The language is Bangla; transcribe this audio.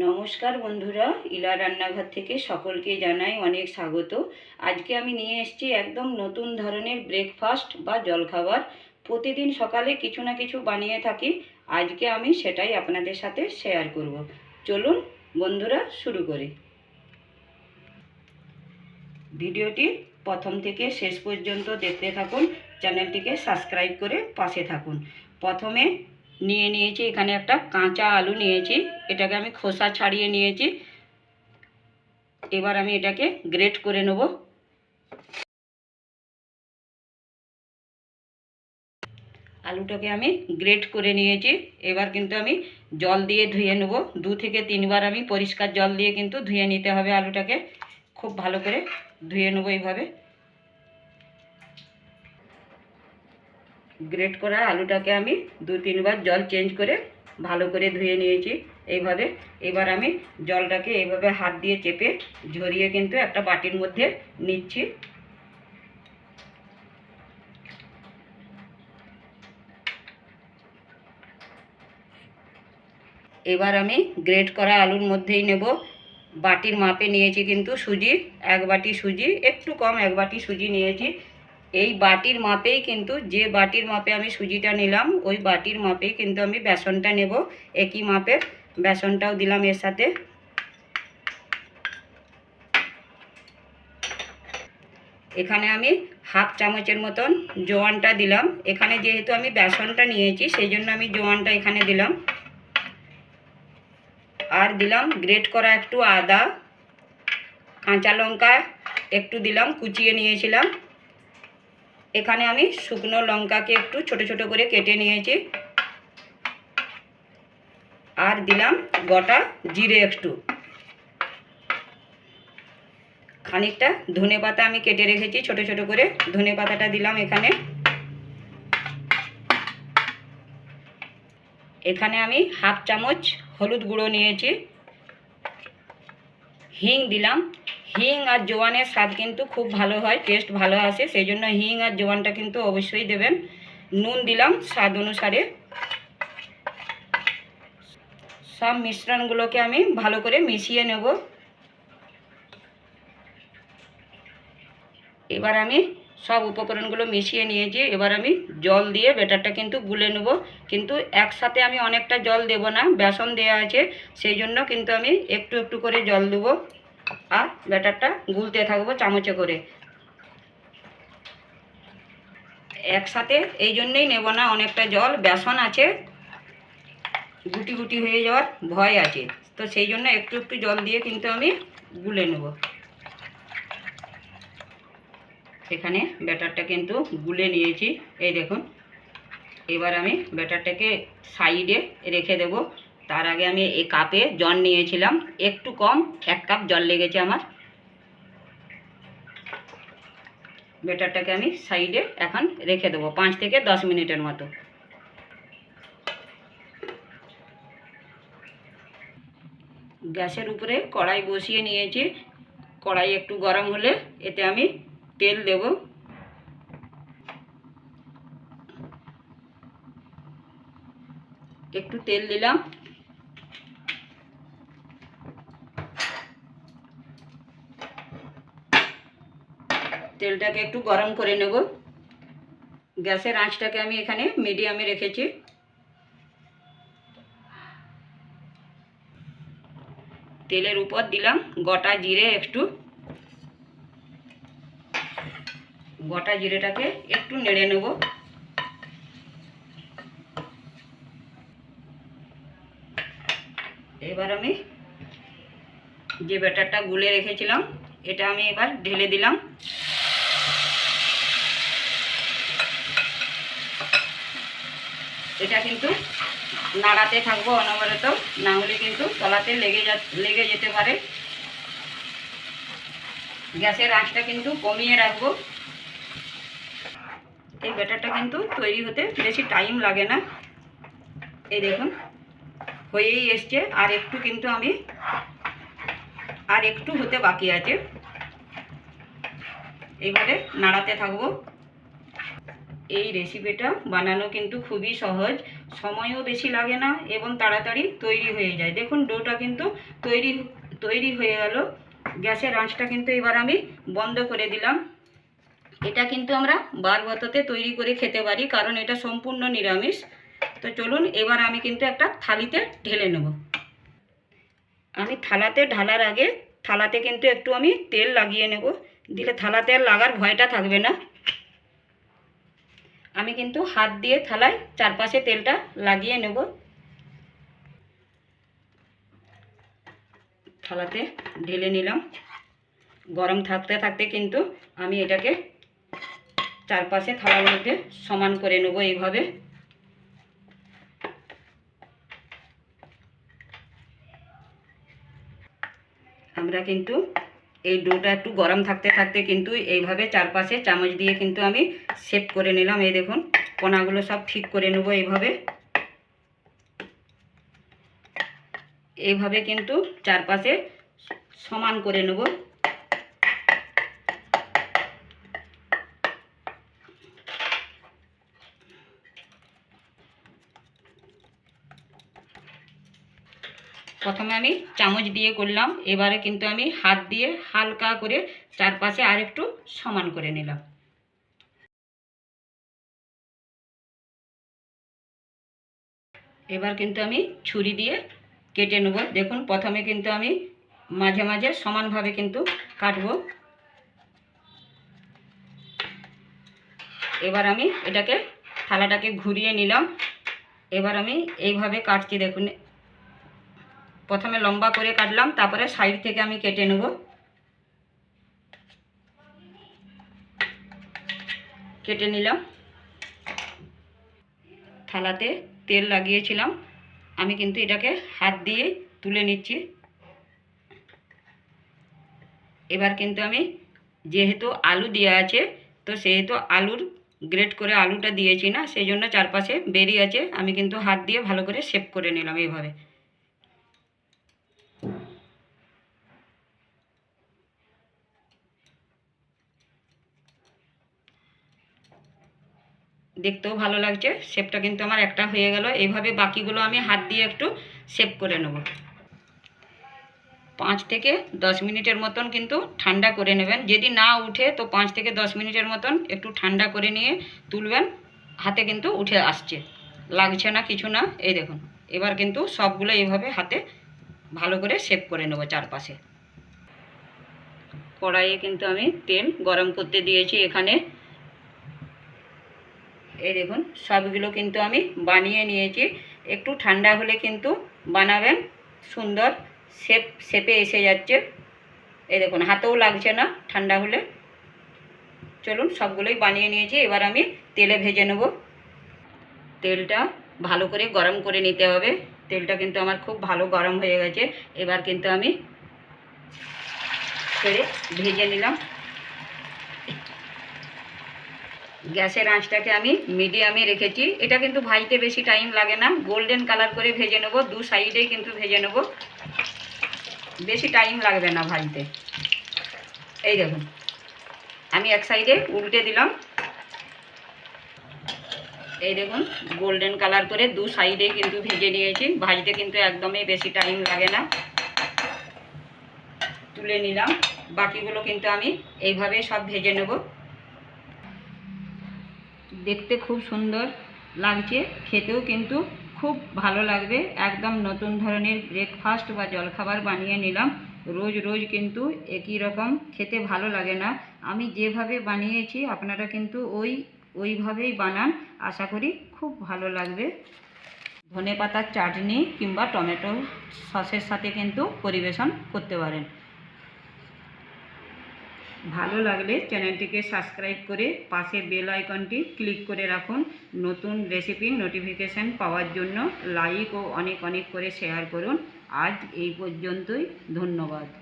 নমস্কার বন্ধুরা, ইলা রান্নাঘর থেকে সকলকে জানাই অনেক স্বাগত। আজকে আমি নিয়ে এসেছি একদম নতুন ধরনের ব্রেকফাস্ট বা জলখাবার। প্রতিদিন সকালে কিছু না কিছু বানিয়ে থাকি, আজকে আমি সেটাই আপনাদের সাথে শেয়ার করব। চলুন বন্ধুরা, শুরু করি। ভিডিওটি প্রথম থেকে শেষ পর্যন্ত দেখতে থাকুন, চ্যানেলটিকে সাবস্ক্রাইব করে পাশে থাকুন। প্রথমে নিয়ে নিয়েছি, এখানে একটা কাঁচা আলু নিয়েছি, এটাকে আমি খোসা ছাড়িয়ে নিয়েছি। এবার আমি এটাকে গ্রেট করে নেব। আলুটাকে আমি গ্রেট করে নিয়েছি, এবার কিন্তু আমি জল দিয়ে ধুয়ে নেব। দু থেকে তিনবার আমি পরিষ্কার জল দিয়ে কিন্তু ধুয়ে নিতে হবে আলুটাকে। খুব ভালো করে ধুয়ে নেব এইভাবে। গ্রেট করা আলুটাকে আমি দু তিনবার জল চেঞ্জ করে ভালো করে ধুয়ে নিয়েছি। এইভাবে এবার আমি জলটাকে এইভাবে হাত দিয়ে চেপে ঝরিয়ে কিন্তু একটা বাটির মধ্যে নিচ্ছি। এবার আমি গ্রেট করা আলুর মধ্যেই নেব। বাটির মাপে নিয়েছি কিন্তু সুজি, এক বাটি সুজি, একটু কম এক বাটি সুজি নিয়েছি। এই বাটির মাপেই কিন্তু যে বাটির মাপে আমি সুজিটা নিলাম, ওই বাটির মাপেই কিন্তু আমি বেসনটা নেব। একই মাপের বেসনটাও দিলাম এর সাথে। এখানে আমি হাফ চামচের মতন জোয়ানটা দিলাম। এখানে যেহেতু আমি বেসনটা নিয়েছি, সেই জন্য আমি জোয়ানটা এখানে দিলাম। আর দিলাম গ্রেট করা একটু আদা, কাঁচা লঙ্কা একটু দিলাম, কুচিয়ে নিয়েছিলাম। এখানে আমি শুকনো লঙ্কাকে একটু ছোট ছোট করে কেটে নিয়েছি। আর দিলাম গোটা জিরে একটু। খানিকটা ধনে পাতা আমি কেটে রেখেছি, ছোট ছোট করে। ধনে পাতাটা দিলাম এখানে। এখানে আমি হাফ চামচ হলুদ গুঁড়ো নিয়েছি। হিং দিলাম হিং আর জোয়ানের স্বাদ কিন্তু খুব ভালো হয় টেস্ট ভালো আসে, সেই জন্য হিং আর জোয়ানটা কিন্তু অবশ্যই দেবেন। নুন দিলাম স্বাদ অনুসারে। সব মিশ্রণগুলোকে আমি ভালো করে মিশিয়ে নেব। এবার আমি সব উপকরণগুলো মিশিয়ে নিয়েছি, এবার আমি জল দিয়ে ব্যাটারটা কিন্তু গুলে নেব। কিন্তু একসাথে আমি অনেকটা জল দেব না, বেসন দেওয়া আছে, সেই জন্য কিন্তু আমি একটু একটু করে জল দেবো। আর ব্যাটারটা গুলতে থাকব চামচে করে। একসাথে এই জন্যেই নেব না, অনেকটা জল, বেসন আছে, গুটি গুটি হয়ে যাওয়ার ভয় আছে। তো সেই জন্য একটু একটু জল দিয়ে কিন্তু আমি গুলে নেব। এখানে ব্যাটারটা কিন্তু গুলে নিয়েছি, এই দেখুন। এবার আমি ব্যাটারটাকে সাইডে রেখে দেব। তার আগে আমি এই কাপে জল নিয়েছিলাম, একটু কম, এক কাপ জল লেগেছে আমার। বেটারটাকে আমি সাইডে এখন রেখে দেবো, পাঁচ থেকে দশ মিনিটের মতো। গ্যাসের উপরে কড়াই বসিয়ে নিয়েছি। কড়াই একটু গরম হলে এতে আমি তেল দেব। একটু তেল দিলাম তেলটাকে একটু গরম করে নেব। গ্যাসের আঁচটাকে আমি এখানে মিডিয়ামে রেখেছি। তেলের উপর দিলাম গোটা জিরে একটু। গোটা জিরেটাকে একটু নেড়ে নেব। এবার আমি যে ব্যাটারটা গুলে রেখেছিলাম, এটা আমি এবার ঢেলে দিলাম। এটা কিন্তু নাড়াতে থাকব অনবরত, না হলে কিন্তু তলাতে লেগে যা, লেগে যেতে পারে। গ্যাসের আঁচটা কিন্তু কমিয়ে রাখব। এই ব্যাটারটা কিন্তু তৈরি হতে বেশি টাইম লাগে না। এই দেখুন, হয়েই এসছে, আর একটু কিন্তু আমি, আর একটু হতে বাকি আছে। এইভাবে নাড়াতে থাকব। এই রেসিপিটা বানানো কিন্তু খুবই সহজ। সময়ও বেশি লাগে না এবং তাড়াতাড়ি তৈরি হয়ে যায়। দেখুন, ডোটা কিন্তু তৈরি তৈরি হয়ে গেল। গ্যাসের আঁচটা কিন্তু এবার আমি বন্ধ করে দিলাম। এটা কিন্তু আমরা বারবততে তৈরি করে খেতে পারি, কারণ এটা সম্পূর্ণ নিরামিষ। তো চলুন, এবার আমি কিন্তু একটা থালিতে ঢেলে নেব। আমি থালাতে ঢালার আগে, থালাতে কিন্তু একটু আমি তেল লাগিয়ে নেব। দিলে থালাতে আর লাগার ভয়টা থাকবে না। আমি কিন্তু হাত দিয়ে থালায় চারপাশে তেলটা লাগিয়ে নেব। থালাতে ঢেলে নিলাম। গরম থাকতে থাকতে কিন্তু আমি এটাকে চারপাশে থালার মধ্যে সমান করে নেব এইভাবে। আমরা কিন্তু এই ডোটা একটু গরম থাকতে থাকতে কিন্তু এইভাবে চারপাশে চামচ দিয়ে কিন্তু আমি সেপ করে নিলাম। এই দেখুন কোনাগুলো সব ঠিক করে নেব এইভাবে। এইভাবে কিন্তু চারপাশে সমান করে নেব প্রথমে আমি চামচ দিয়ে করলাম। এবারে কিন্তু আমি হাত দিয়ে হালকা করে চারপাশে আর একটু সমান করে নিলাম। এবার কিন্তু আমি ছুরি দিয়ে কেটে নেব। দেখুন, প্রথমে কিন্তু আমি মাঝে মাঝে সমানভাবে কিন্তু কাটবো। এবার আমি এটাকে থালাটাকে ঘুরিয়ে নিলাম। এবার আমি এইভাবে কাটছি, দেখুন প্রথমে লম্বা করে কাটলাম, তারপরে সাইড থেকে আমি কেটে নেব। কেটে নিলাম। থালাতে তেল লাগিয়েছিলাম। আমি কিন্তু এটাকে হাত দিয়ে তুলে নিচ্ছি। এবার কিন্তু আমি যেহেতু আলু দেওয়া আছে, তো সেহেতু আলুর গ্রেট করে আলুটা দিয়েছি না, সেই জন্য চারপাশে বেরিয়ে আছে। আমি কিন্তু হাত দিয়ে ভালো করে শেপ করে নিলাম এইভাবে। দেখতেও ভালো লাগছে। শেপটা কিন্তু আমার একটা হয়ে গেল। এইভাবে বাকিগুলো আমি হাত দিয়ে একটু শেপ করে নেব। পাঁচ থেকে দশ মিনিটের মতন কিন্তু ঠান্ডা করে নেবেন। যদি না উঠে, তো পাঁচ থেকে দশ মিনিটের মতন একটু ঠান্ডা করে নিয়ে তুলবেন। হাতে কিন্তু উঠে আসছে। লাগছে না, কিছু না। এই দেখুন, এবার কিন্তু সবগুলো এইভাবে হাতে ভালো করে শেপ করে নেব চারপাশে। কড়াইয়ে কিন্তু আমি তেল গরম করতে দিয়েছি। এখানে এই দেখুন, সবগুলো কিন্তু আমি বানিয়ে নিয়েছি। একটু ঠান্ডা হলে কিন্তু বানাবেন, সুন্দর শেপ, শেপে এসে যাচ্ছে। এই দেখুন, হাতেও লাগছে না ঠান্ডা হলে। চলুন, সবগুলোই বানিয়ে নিয়েছি, এবার আমি তেলে ভেজে নেব। তেলটা ভালো করে গরম করে নিতে হবে। তেলটা কিন্তু আমার খুব ভালো গরম হয়ে গেছে। এবার কিন্তু আমি ছেড়ে ভেজে নিলাম। গ্যাসের আঁচটাকে আমি মিডিয়ামে রেখেছি। এটা কিন্তু ভাজতে বেশি টাইম লাগে না। গোল্ডেন কালার করে ভেজে নেব, দু সাইডেই কিন্তু ভেজে নেব। বেশি টাইম লাগবে না ভাজতে। এই দেখুন, আমি এক সাইডে উল্টে দিলাম। এই দেখুন গোল্ডেন কালার করে দু সাইডেই কিন্তু ভেজে নিয়েছি। ভাজতে কিন্তু একদমই বেশি টাইম লাগে না। তুলে নিলাম। বাকিগুলো কিন্তু আমি এইভাবে সব ভেজে নেব। দেখতে খুব সুন্দর লাগছে, খেতেও কিন্তু খুব ভালো লাগবে। একদম নতুন ধরনের ব্রেকফাস্ট বা জলখাবার বানিয়ে নিলাম। রোজ রোজ কিন্তু একই রকম খেতে ভালো লাগে না। আমি যেভাবে বানিয়েছি, আপনারা কিন্তু ওই, ওইভাবেই বানান। আশা করি খুব ভালো লাগবে। ধনে পাতার চাটনি কিংবা টমেটো সসের সাথে কিন্তু পরিবেশন করতে পারেন। ভালো লাগলে চ্যানেলটিকে সাবস্ক্রাইব করে পাশে বেল আইকনটি ক্লিক করে রাখুন। নতুন রেসিপির নোটিফিকেশান পাওয়ার জন্য লাইক ও অনেক অনেক করে শেয়ার করুন। আজ এই পর্যন্তই, ধন্যবাদ।